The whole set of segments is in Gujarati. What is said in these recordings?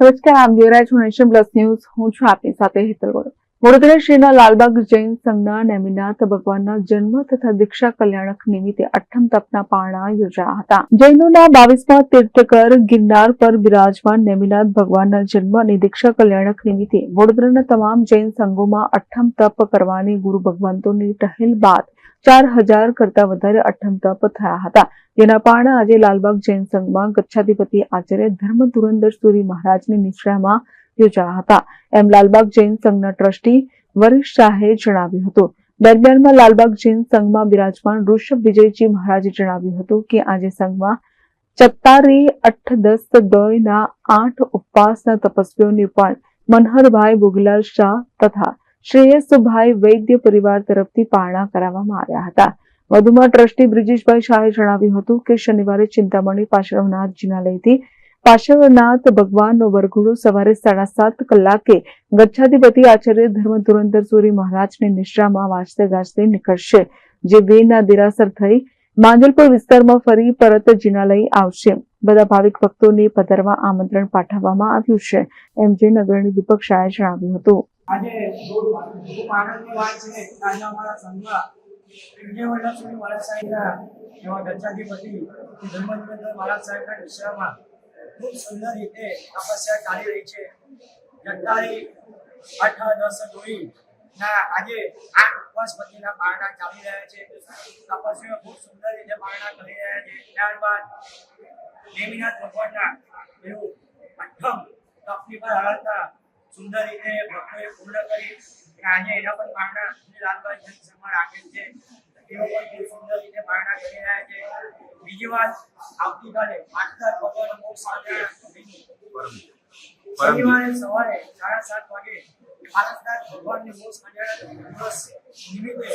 નમસ્કાર, આમ રહ્યા નેશન પ્લસ ન્યૂઝ. હું છું આપની સાથે હેતલ ગોળ વડોદરા શહેરના લાલબાગ જૈન સંઘના નેમિનાથ ભગવાનના જન્મ તથા દીક્ષા કલ્યાણક નિમિત્તે અઠમ તપના પારણા યોજાયા હતા. જૈનોના બાવીસમા તીર્થકર ગિરનાર પર બિરાજમાન નેમિનાથ ભગવાનના જન્મ અને દીક્ષા કલ્યાણક નિમિત્તે વડોદરાના તમામ જૈન સંઘોમાં અઠ્ઠમ તપ કરવાની ગુરુ ભગવંતોની ટહેલ બાદ ચાર હજાર કરતા વધારે અઠ્ઠમ થયા હતા. જેના પારણા આજે લાલબાગ જૈન સંઘમાં ગચ્છાધિપતિ આચાર્ય ધર્મ ધુરંધર સુરી મહારાજની નિશ્રામાં યોજાયા હતા. એમ લાલબાગ જૈન સંઘના ટ્રસ્ટી વરિષ્ઠ શાહે જણાવ્યું હતું. દરમિયાનમાં લાલબાગ જૈન સંઘમાં બિરાજમાન ઋષભ વિજયજી મહારાજે જણાવ્યું હતું કે આજે સંઘમાં ચત્તારી અઠ દસ દોયના આઠ ઉપવાસના તપસ્વીઓની પણ મનહરભાઈ બુગલાલ શાહ તથા શ્રેયસભાઈ વૈદ્ય પરિવાર તરફથી પારણા કરાવવામાં આવ્યા હતા. વધુમાં ટ્રસ્ટી બ્રિજેશભાઈ શાહે જણાવ્યું હતું કે શનિવારે ચિંતામણી પાર્શ્વનાથ જિનાલયથી પાર્શ્વનાથ ભગવાનનો વરઘોડો સવારે સાડા સાત કલાકે ગચ્છાધિપતિ આચાર્ય ધર્મ ધુરંધર સુરી મહારાજની નિશ્રામાં વાંચતે ગાજતે નીકળશે, જે વેના દેરાસર થઈ માંજલપુર વિસ્તારમાં ફરી પરત જિનાલય આવશે. બધા ભાવિક ભક્તોને પધારવા આમંત્રણ પાઠવવામાં આવ્યું છે, એમ જે નગરની દીપક શાહે જણાવ્યું હતું. આજે ખૂબ આનંદની વાત છે આજે અમારા સંઘમાં વિજયવલ્લભ સ્વામી મહારાજ સાહેબના એવા ગચ્છાધિપતિ શ્રી ધર્મચંદ્ર મહારાજ સાહેબના નિશ્રામાં ખૂબ સુંદર રીતે તપસ્યા ચાલી રહી છે. જગદારી અઠ દસ આજે આઠ ઉપવાસ પારણા ચાલી રહ્યા છે. તપસ્વીઓ ખૂબ સુંદર રીતે પારણા કરી રહ્યા છે. ત્યારબાદ નેમિનાથ ભગવાનના એવું હાલતા સુંદર રીતે ભક્તોએ પૂર્ણ કરી આજે એના પણ શ્રી લાલભાઈ જનસંઘમાં રાખેલ છે. તેઓ પણ ખૂબ સુંદર રીતે પારણા કરી રહ્યા છે. બીજી વાત આવતીકાલે આઠના ભગવાન મોક્ષ શનિવારે સવારે સાડા સાત વાગે ભારતના ભગવાનની મોક્ષ કલ્યાણ દિવસ નિમિત્તે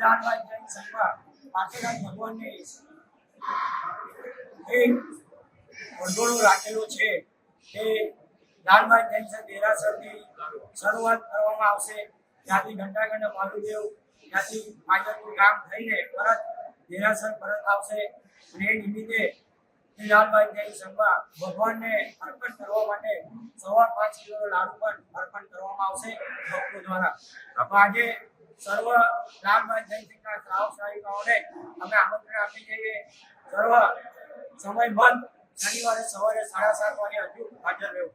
લાલભાઈ જૈન સંઘમાં પાર્થનાથ ભગવાનને એક વરઘોડો રાખેલો છે. તે લાલભાઈ જૈન દેરાસર દેરાસરથી શરૂઆત કરવામાં આવશે. ત્યાંથી ઘંટાગંડ મહાદેવ ત્યાંથી માજલપુર ગામ થઈને પરત દેરાસર પરત આવશે. અને એ નિમિત્તે લાલભાઈ જૈન સંઘમાં ભગવાનને અર્પણ કરવા માટે સવા પાંચ કિલો લાડુ પણ અર્પણ કરવામાં આવશે ભક્તો દ્વારા. આજે સર્વ લાલભાઈ જૈન સંઘના શ્રાવ અમે આમંત્રણ આપી જઈએ સર્વ સમય બંધ શનિવારે સવારે સાડા સાત વાગે હજુ હાજર રહેવું.